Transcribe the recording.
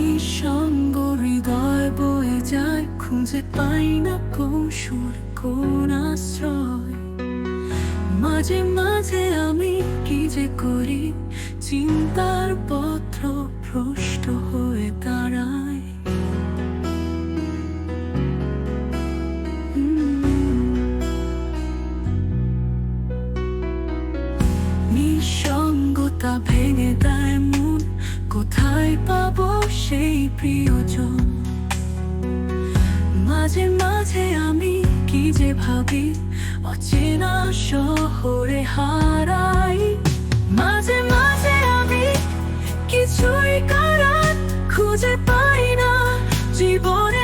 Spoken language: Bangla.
নিঃসঙ্গ হৃদয় বয়ে যায়, খুঁজে পাই না কৌশল, কোন আশ্রয়। মাঝে মাঝে আমি কি যে করি, চিন্তার পত্র ভ্রষ্ট হয়ে দাঁড়ায়। নিঃসঙ্গতা ভেঙে দেয় প্রিয়জন। মাঝে মাঝে আমি কি যে ভাবি, অচেনা শহরে হারাই। মাঝে মাঝে আমি কিছুই কারণ খুঁজে পাই না, জীবনে